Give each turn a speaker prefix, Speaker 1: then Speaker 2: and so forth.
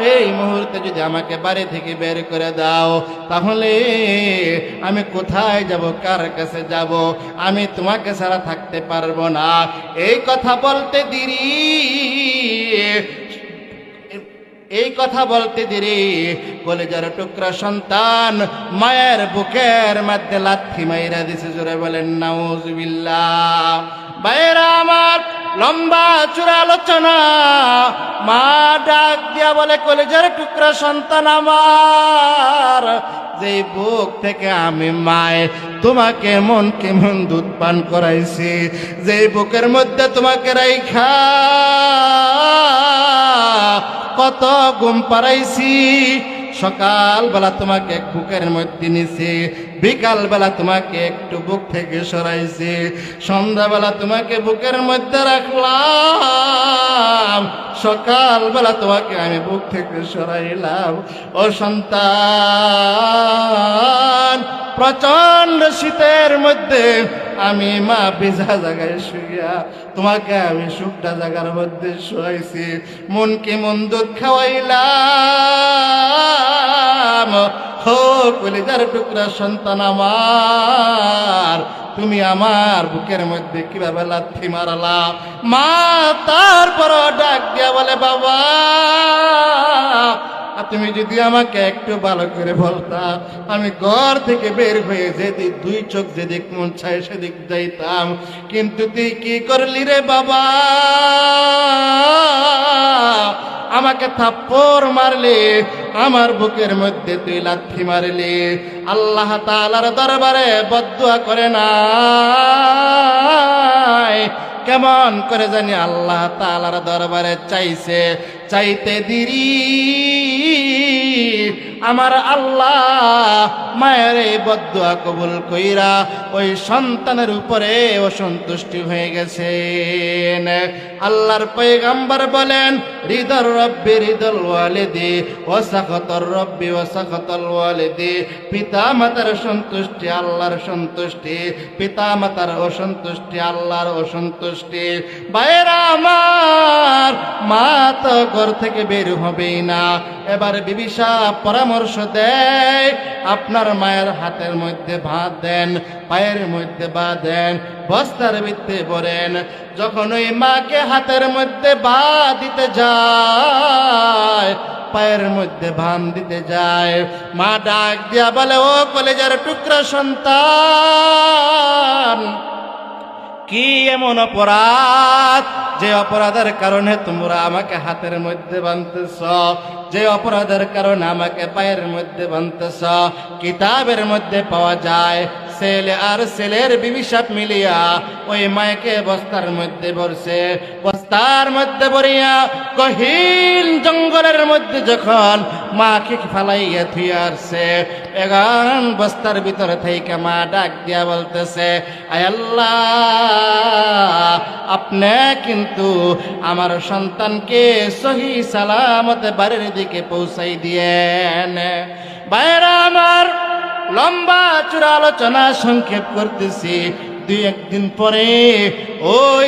Speaker 1: এই মুহূর্তে যদি আমাকে বাড়ি থেকে বের করে দাও, তাহলে আমি কোথায় যাব, কার কাছে যাব, আমি তোমাকে সারা থাকতে পারব না। এই কথা বলতে দিরি। এই কথা বলতে দেরি। কলেজার টুকরা সন্তান মায়ের বুকের মধ্যে লাথি মাইরা দিছে, জোরে বলেন নাউজুবিল্লাহ বাইরা আমার লম্বা চূড়া আলোচনা। মা ডাক দিয়া বলে, কলেজার টুকরা সন্তান আমার যে বুক থেকে আমি মায়, তোমাকে মন কেমন দুধ পান করাইছি যে বুকের মধ্যে তোমাকে রাইখা কত ঘুম পারাইছি সকালবেলা তোমাকে এক বুকের মধ্যে নিছি। বিকালবেলা তোমাকে একটু বুক থেকে সরাইছি। সন্ধ্যাবেলা তোমাকে বুকের মধ্যে রাখলাম। সকালবেলা তোমাকে আমি বুক থেকে সরাইলাম। ও সন্তান প্রচণ্ড শীতের মধ্যে আমি মা ভিজা জায়গায় শুইয়া তোমাকে আমি শুকটা জায়গার মধ্যে শুয়াইছি। মনকে মন দুধ খাওয়াইলাম। হো কলিজার টুকরা সন্তান আমার, তুমি আমার বুকের মধ্যে কীভাবে লাথি মারালা? মা তারপর ডাক দিয়া বলে, বাবা তুমি যদি আমাকে একটু ভালো করে বলতা, আমি ঘর থেকে বের হয়ে যেদিক, দুই চোখ যেদিক, মন চায় সেদিক যাইতাম। কিন্তু তুই কি করলি রে বাবা? আমাকে থাপ্পড় মারলে আমার বুকের মধ্যে তুই লাথি মারলি। আল্লাহ তালার দরবারে বদুয়া করে না কেমন করে জানি আল্লাহ তালার দরবারে চাইছে, চাইতে দিরি। আমার আল্লাহ মায়ের এই বদুয়া কবুল কইরা ওই সন্তানের উপরে অসন্তুষ্টি হয়ে গেছেন। আল্লাহর পয়গাম্বার বলেন হৃদর রব্বি হৃদল ওয়ালিদি ও সাখতর রব্বি ও সাখতল ওয়ালিদি। পিতা মাতার সন্তুষ্টি আল্লাহর সন্তুষ্টি, পিতা মাতার অসন্তুষ্টি আল্লাহর অসন্তুষ্টি। বাইরা আমার, মা তো ঘর থেকে বের হবেই না। এবার বিবিসা পরামর্শ দেয়, আপনার মায়ের হাতের মধ্যে ভাত দেন, পায়ের মধ্যে বা দেন বস্তার ভিত্তে বলেন যখন ওই মাকে হাতের মধ্যে বা দিতে যায়, পায়ের মধ্যে ভান দিতে যায়, মা ডাক দিয়া বলে, ও কলেজের টুকরা সন্তান, কি এমন অপরাধ? যে অপরাধের কারণে তোমরা আমাকে হাতের মধ্যে বাঁধতেছ, যে অপরাধের কারণে আমাকে পায়ের মধ্যে বাঁধতেছ, কিতাবের মধ্যে পাওয়া যায় ছেলে আর ছেলের বিবিসাপ মিলিয়া ওই মায়কে বস্তার মধ্যে ভরছে। বস্তার মধ্যে ভরিয়া গহীন জঙ্গলের মধ্যে যখন মাকে ফালাইয়া থুইয়া আসছে এগান বস্তার ভিতরে থেকে মা ডাক দিয়া বলতেছে আল্লাহ, আপনি কিন্তু আমার সন্তানকে সহি সালামতে বাড়ির দিকে পৌঁছাই দিয়েন। বাইরা আমার লম্বা চূড়া আলোচনা সংক্ষেপ করতেছি। দুই একদিন পরে ওই